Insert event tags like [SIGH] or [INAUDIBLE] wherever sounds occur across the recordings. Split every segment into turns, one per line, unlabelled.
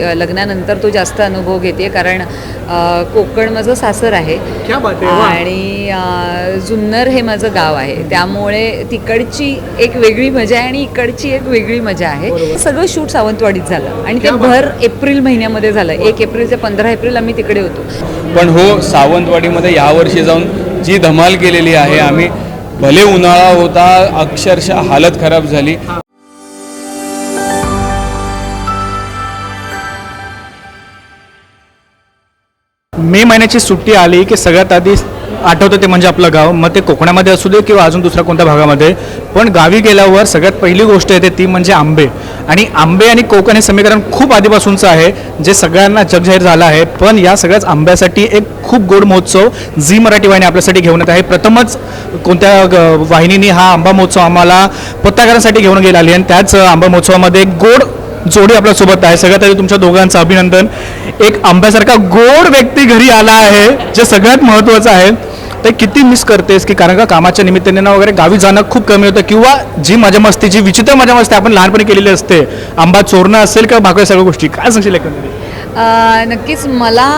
लग्नानंतर तो जास्त अनुभव घेते कारण कोकण माझं सासर आहे. आणि जुन्नर हे माझं गाव आहे. त्यामुळे तिकडची एक वेगळी मजा आहे आणि इकडची एक वेगळी मजा आहे. सगळं शूट सावंतवाडीत झालं. आणि ते भर एप्रिल महिन्यामध्ये झालं. एक एप्रिल ते पंधरा एप्रिल आम्ही तिकडे होतो.
पण हो सावंतवाडीमध्ये यावर्षी जाऊन जी धमाल केलेली आहे आम्ही भले उन्हाळा होता अक्षरशः हालत खराब झाली.
मे महिन्याची सुट्टी आली की सगळ्यात आधी आठवतं ते म्हणजे आपलं गाव. मग ते कोकणामध्ये असू दे किंवा अजून दुसऱ्या कोणत्या भागामध्ये. पण गावी गेल्यावर सगळ्यात पहिली गोष्ट येते ती म्हणजे आंबे. आणि आंबे आणि कोकण हे समीकरण खूप आधीपासूनचं आहे जे सगळ्यांना जगजाहीर झालं आहे. पण या सगळ्याच आंब्यासाठी एक खूप गोड महोत्सव झी मराठी वाहिनी आपल्यासाठी घेऊन येत आहे. प्रथमच कोणत्या ग- वाहिनीने हा आंबा महोत्सव आम्हाला पत्रकारांसाठी घेऊन गेला आणि त्याच आंबा महोत्सवामध्ये एक गोड जोडी आपल्यासोबत आहे. सगळ्यात आधी तुमच्या दोघांचं अभिनंदन. एक आंब्यासारखा गोड व्यक्ती घरी आला आहे जे सगळ्यात महत्त्वाचं आहे. ते किती मिस करतेस की कारण का कामाच्या निमित्ताने ना वगैरे गावी जाणं खूप कमी होतं किंवा जी मजा मस्ती जी विचित्र मजा मस्ती आपण लहानपणी केलेली असते आंबा चोरणं असेल किंवा बाकी सगळ्या गोष्टी. काय सांगशील एकंदरीत?
नक्कीच मला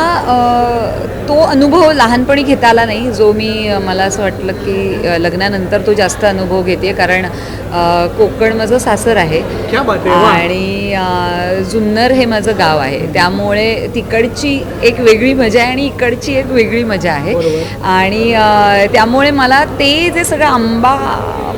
तो अनुभव लहानपणी घेता आला नाही जो मी मला असं वाटलं की लग्नानंतर तो जास्त अनुभव घेते कारण कोकण माझं सासर आहे. आणि जुन्नर हे माझं गाव आहे. त्यामुळे तिकडची एक वेगळी मजा आहे आणि इकडची एक वेगळी मजा आहे. आणि त्यामुळे मला ते जे सगळं आंबा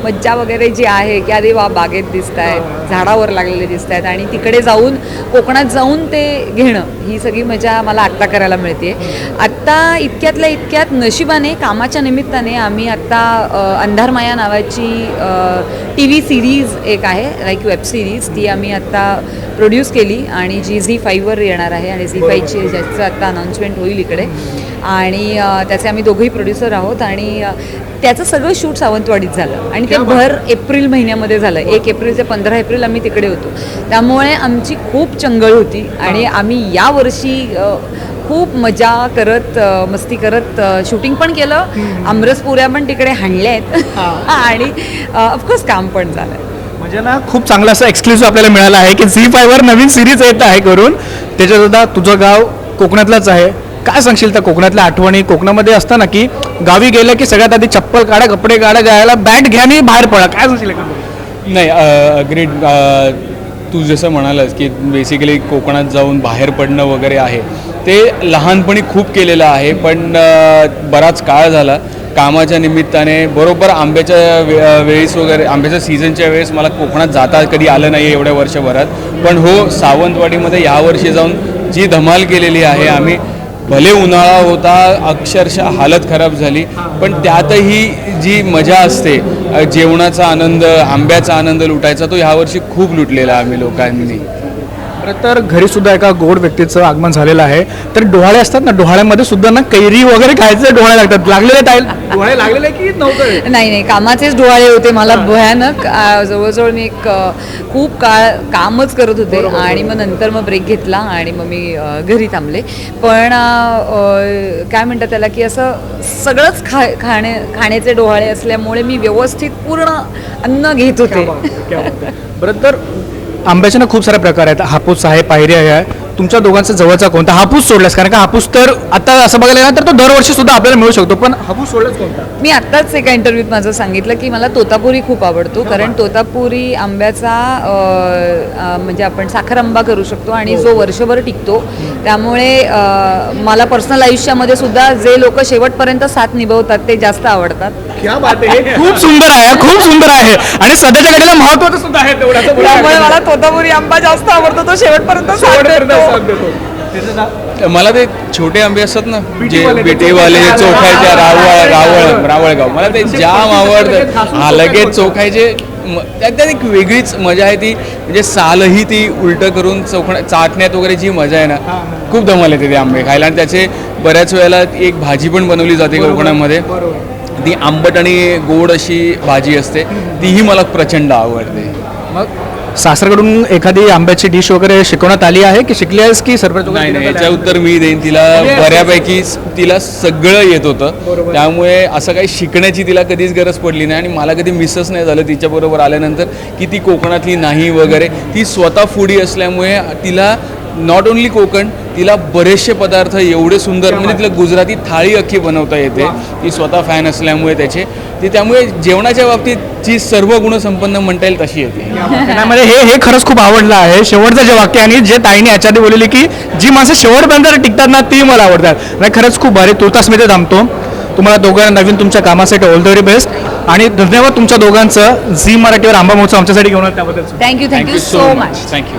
मज्जा वगैरे जी आहे की अरे वा बागेत दिसत आहेत झाडावर लागलेले दिसत आहेत आणि तिकडे जाऊन कोकणात जाऊन ते घेणं ही सगळी मजा मला आत्ता करायला मिळते आत्ता इतक्यातल्या इतक्यात नशिबाने कामाच्या निमित्ताने आम्ही आत्ता अंधारमाया नावाची टी व्ही सिरीज एक आहे लाईक वेब सिरीज ती आम्ही आत्ता प्रोड्यूस केली आणि जी झी फाईव्हवर येणार आहे आणि झी फाईव्हची ज्याचं आत्ता अनाऊन्समेंट होईल इकडे. आणि त्याचे आम्ही दोघंही प्रोड्युसर आहोत आणि त्याचं सगळं शूट सावंतवाडीत झालं. आणि ते भर एप्रिल महिन्यामध्ये झालं. एक एप्रिल ते पंधरा एप्रिल आम्ही तिकडे होतो. त्यामुळे आमची खूप चंगळ होती आणि आम्ही यावर्षी खूप मजा करत मस्ती करत शूटिंग पण केलं. आमरसपुऱ्या पण तिकडे हाणल्या आहेत. [LAUGHS] आणि ऑफकोर्स काम पण झालं.
म्हणजे ना खूप चांगला असा एक्सक्लुसिव्ह आपल्याला मिळाला आहे की झी फायवर नवीन सिरीज येत आहे करून. त्याच्यात सुद्धा तुझं गाव कोकणातलंच आहे. काय सांगशील त्या कोकणातल्या आठवणी? कोकणामध्ये असताना की गावी गेलं की सगळ्यात आधी चप्पल काढा कपडे काढा जायला बॅट घ्या आणि बाहेर पडा. काय सांगशील
नाही अग्रीड तू जसं म्हणालास की बेसिकली कोकणात जाऊन बाहेर पडणं वगैरे आहे. ते लहानपणी खूप केलेलं आहे पण अ, बराच काळ झाला. कामाच्या निमित्ताने बरोबर आंब्याच्या वे अ, वेळेस वगैरे आंब्याच्या सीझनच्या वेळेस मला कोकणात जाता कधी आलं नाही एवढ्या वर्षभरात. पण हो सावंतवाडीमध्ये यावर्षी जाऊन जी धमाल केलेली आहे आम्ही भले उन्हाळा होता अक्षरशः हालत खराब झाली पण त्यातही जी मजा असते जेवणाचा आनंद आंब्याचा आनंद लुटायचा तो ह्यावर्षी खूप लुटलेला आम्ही लोकांनी.
खरं तर घरी सुद्धा एका गोड व्यक्तीचं आगमन झालेलं आहे. तर डोहाळे असतात ना डोहाळ्यामध्ये सुद्धा ना कैरी वगैरे खायचे डोहाळे लागतात. लागलेले टाईल डोहाळे लागलेले की नव्हतं?
नाही नाही कामाचेच डोहाळे होते. मला भयानक आ, जवळजवळ मी एक अ, खूप काळ कामच करत होते आणि मग नंतर मग ब्रेक घेतला आणि मग मी अ, घरी थांबले. पण अ, अ, काय म्हणतात त्याला की असं सगळंच खा खाणे खाण्याचे डोहाळे असल्यामुळे मी व्यवस्थित पूर्ण अन्न घेत होते.
बरं तर आंब्याचे ना खूप सारे प्रकार आहेत. हापूस आहे पायरी आहे. तुमच्या दोघांचा जवळचा कोणता? हापूस सोडलास कारण का हापूस तर आता असं बघायला गेलं तर तो दरवर्षी सुद्धा आपल्याला मिळू शकतो. पण हापूस सोडलाच कोणता?
मी आत्ताच एका इंटरव्ह्यूत माझं सांगितलं की मला तोतापुरी खूप आवडतो कारण तोतापुरी आंब्याचा अ, अ, म्हणजे आपण साखर आंबा करू शकतो आणि जो वर्षभर टिकतो. त्यामुळे अ, मला पर्सनल आयुष्यामध्ये सुद्धा जे लोक शेवटपर्यंत साथ निभवतात ते जास्त आवडतात.
क्या बात आहे खूप सुंदर आहे खूप सुंदर आहे आणि सध्याच्या घडीला महत्वाचं सुद्धा आहे
त्यामुळे
हरकत
मला तोतापुरी आंबा जास्त आवडतो तो शेवटपर्यंत
नाही.
साथ
शेवटपर्यंत
देतो.
साथ देतो. त्याचं ना-
मला ते छोटे आंबे असतात ना जे
बिटीवाले,
बिटेवाले
चोखायचे,
चोखायच्या रावळ रावळ रावळगाव मला ते जाम आवडतं हा लगेच चोखायचे म- त्यात त्यात एक वेगळीच मजा आहे ती म्हणजे सालही ती उलटं करून चोखण्या चाटण्यात वगैरे जी मजा आहे ना खूप धमाल येते ते आंबे खायला आणि त्याचे बऱ्याच वेळेला एक भाजी पण बनवली जाते कोकणामध्ये ती आंबट आणि गोड अशी भाजी असते तीही मला प्रचंड आवडते.
मग सासरकडून एखादी आंब्याची डिश वगैरे शिकवण्यात आली आहे की शिकली आहेस की सरप्राईज
नाही नाही याच्या? उत्तर मी देईन. तिला बऱ्यापैकी स- तिला सगळं येत होतं. त्यामुळे असं काही शिकण्याची तिला कधीच गरज पडली नाही आणि मला कधी मिसच नाही झालं. तिच्याबरोबर आल्यानंतर की ती कोकणातली नाही वगैरे ती स्वतः फुडी असल्यामुळे तिला नॉट ओन्ली कोकण तिला बरेचसे पदार्थ एवढे सुंदर म्हणजे तिला गुजराती थाळी अख्खी बनवता येते. ती स्वतः फॅन असल्यामुळे त्याचे. ती त्यामुळे जेवणाच्या बाबतीत जी सर्व गुणसंपन्न म्हणता येईल तशी येते.
त्यामध्ये हे हे खरंच खूप आवडलं आहे. शेवटचं जे वाक्य आणि जे ताईने याच्या आधी बोललेली की जी माणसं शेवटपर्यंत टिकतात ना ती मला आवडतात. नाही खरंच खूप भारी. तुर्तास मी ते थांबतो. तुम्हाला दोघांना नवीन तुमच्या कामासाठी ऑल द व्हेरी बेस्ट आणि धन्यवाद तुमच्या दोघांचं. झी मराठीवर आंबा महोत्सव आमच्यासाठी घेऊन त्याबद्दल.
Thank you thank you so much
thank you